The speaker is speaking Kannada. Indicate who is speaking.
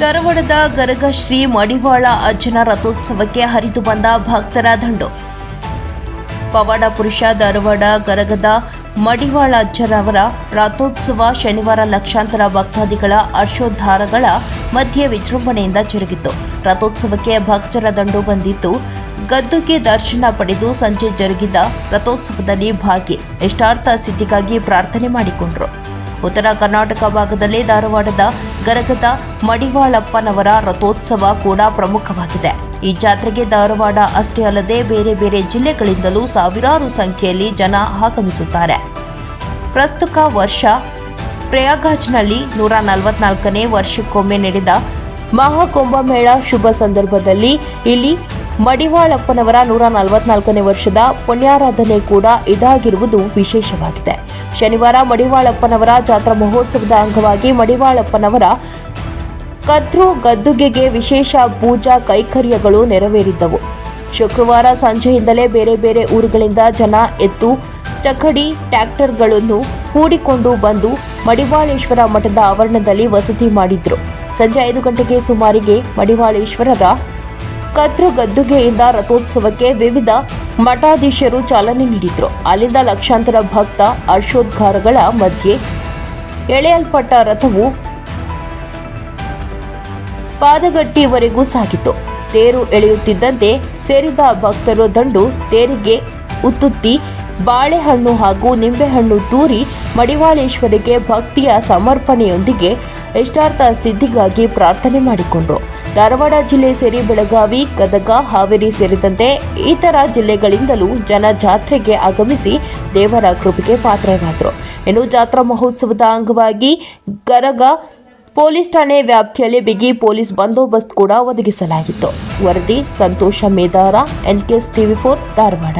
Speaker 1: ಧಾರವಾಡದ ಗರಗ ಶ್ರೀ ಮಡಿವಾಳ ಅಜ್ಜನ ರಥೋತ್ಸವಕ್ಕೆ ಹರಿದು ಬಂದ ಭಕ್ತರ ದಂಡು. ಪವಾಡ ಪುರುಷ ಧಾರವಾಡ ಗರಗದ ಮಡಿವಾಳ ಅಜ್ಜರವರ ರಥೋತ್ಸವ ಶನಿವಾರ ಲಕ್ಷಾಂತರ ಭಕ್ತಾದಿಗಳ ಹರ್ಷೋದ್ಧಾರಗಳ ಮಧ್ಯೆ ವಿಜೃಂಭಣೆಯಿಂದ ಜರುಗಿತು. ರಥೋತ್ಸವಕ್ಕೆ ಭಕ್ತರ ದಂಡು ಬಂದಿದ್ದು, ಗದ್ದುಗೆ ದರ್ಶನ ಪಡೆದು ಸಂಜೆ ಜರುಗಿದ ರಥೋತ್ಸವದಲ್ಲಿ ಭಾಗಿ, ಇಷ್ಟಾರ್ಥ ಸಿದ್ಧಿಗಾಗಿ ಪ್ರಾರ್ಥನೆ ಮಾಡಿಕೊಂಡರು. ಉತ್ತರ ಕರ್ನಾಟಕ ಭಾಗದಲ್ಲಿ ಧಾರವಾಡದ ಗರಗದ ಮಡಿವಾಳಪ್ಪನವರ ರಥೋತ್ಸವ ಕೂಡ ಪ್ರಮುಖವಾಗಿದೆ. ಈ ಜಾತ್ರೆಗೆ ಧಾರವಾಡ ಅಷ್ಟೇ ಅಲ್ಲದೆ ಬೇರೆ ಬೇರೆ ಜಿಲ್ಲೆಗಳಿಂದಲೂ ಸಾವಿರಾರು ಸಂಖ್ಯೆಯಲ್ಲಿ ಜನ ಆಗಮಿಸುತ್ತಾರೆ. ಪ್ರಸ್ತುತ ವರ್ಷ ಪ್ರಯಾಗಾಜ್ನಲ್ಲಿ ನೂರ ನಲವತ್ನಾಲ್ಕನೇ ವರ್ಷಕ್ಕೊಮ್ಮೆ ನಡೆದ ಮಹಾಕುಂಭಮೇಳ ಶುಭ ಸಂದರ್ಭದಲ್ಲಿ ಇಲ್ಲಿ ಮಡಿವಾಳಪ್ಪನವರ ನೂರ ನಲವತ್ನಾಲ್ಕನೇ ವರ್ಷದ ಪುಣ್ಯಾರಾಧನೆ ಕೂಡ ಇದಾಗಿರುವುದು ವಿಶೇಷವಾಗಿದೆ. ಶನಿವಾರ ಮಡಿವಾಳಪ್ಪನವರ ಜಾತ್ರಾ ಮಹೋತ್ಸವದ ಅಂಗವಾಗಿ ಮಡಿವಾಳಪ್ಪನವರ ಕದ್ರು ಗದ್ದುಗೆಗೆ ವಿಶೇಷ ಪೂಜಾ ಕೈಕರ್ಯಗಳು ನೆರವೇರಿದ್ದವು. ಶುಕ್ರವಾರ ಸಂಜೆಯಿಂದಲೇ ಬೇರೆ ಬೇರೆ ಊರುಗಳಿಂದ ಜನ ಎತ್ತು ಚಕಡಿ ಟ್ರ್ಯಾಕ್ಟರ್ಗಳನ್ನು ಹೂಡಿಕೊಂಡು ಬಂದು ಮಡಿವಾಳೇಶ್ವರ ಮಠದ ಆವರಣದಲ್ಲಿ ವಸತಿ ಮಾಡಿದ್ರು. ಸಂಜೆ ಐದು ಗಂಟೆಗೆ ಸುಮಾರಿಗೆ ಮಡಿವಾಳೇಶ್ವರರ ಕದ್ರು ಗದ್ದುಗೆಯಿಂದ ರಥೋತ್ಸವಕ್ಕೆ ವಿವಿಧ ಮಠಾಧೀಶರು ಚಾಲನೆ ನೀಡಿದ್ರು. ಅಲ್ಲಿಂದ ಲಕ್ಷಾಂತರ ಭಕ್ತ ಹರ್ಷೋದ್ಗಾರಗಳ ಮಧ್ಯೆ ಎಳೆಯಲ್ಪಟ್ಟ ರಥವು ಪಾದಗಟ್ಟಿವರೆಗೂ ಸಾಗಿತು. ತೇರು ಎಳೆಯುತ್ತಿದ್ದಂತೆ ಸೇರಿದ ಭಕ್ತರು ದಂಡು ತೇರಿಗೆ ಉತ್ತುತ್ತಿ, ಬಾಳೆಹಣ್ಣು ಹಾಗೂ ನಿಂಬೆಹಣ್ಣು ತೂರಿ ಮಡಿವಾಳೇಶ್ವರಿಗೆ ಭಕ್ತಿಯ ಸಮರ್ಪಣೆಯೊಂದಿಗೆ ಇಷ್ಟಾರ್ಥ ಸಿದ್ಧಿಗಾಗಿ ಪ್ರಾರ್ಥನೆ ಮಾಡಿಕೊಂಡರು. ಧಾರವಾಡ ಜಿಲ್ಲೆ ಸೇರಿ ಬೆಳಗಾವಿ, ಗದಗ, ಹಾವೇರಿ ಸೇರಿದಂತೆ ಇತರ ಜಿಲ್ಲೆಗಳಿಂದಲೂ ಜನ ಜಾತ್ರೆಗೆ ಆಗಮಿಸಿ ದೇವರ ಕೃಪೆಗೆ ಪಾತ್ರರಾದರು. ಇನ್ನು ಜಾತ್ರಾ ಮಹೋತ್ಸವದ ಅಂಗವಾಗಿ ಗರಗ ಪೊಲೀಸ್ ಠಾಣೆ ವ್ಯಾಪ್ತಿಯಲ್ಲಿ ಬಿಗಿ ಪೊಲೀಸ್ ಬಂದೋಬಸ್ತ್ ಕೂಡ ಒದಗಿಸಲಾಗಿತ್ತು. ವರದಿ, Santosh Medara, NKS TV four, Dharwad.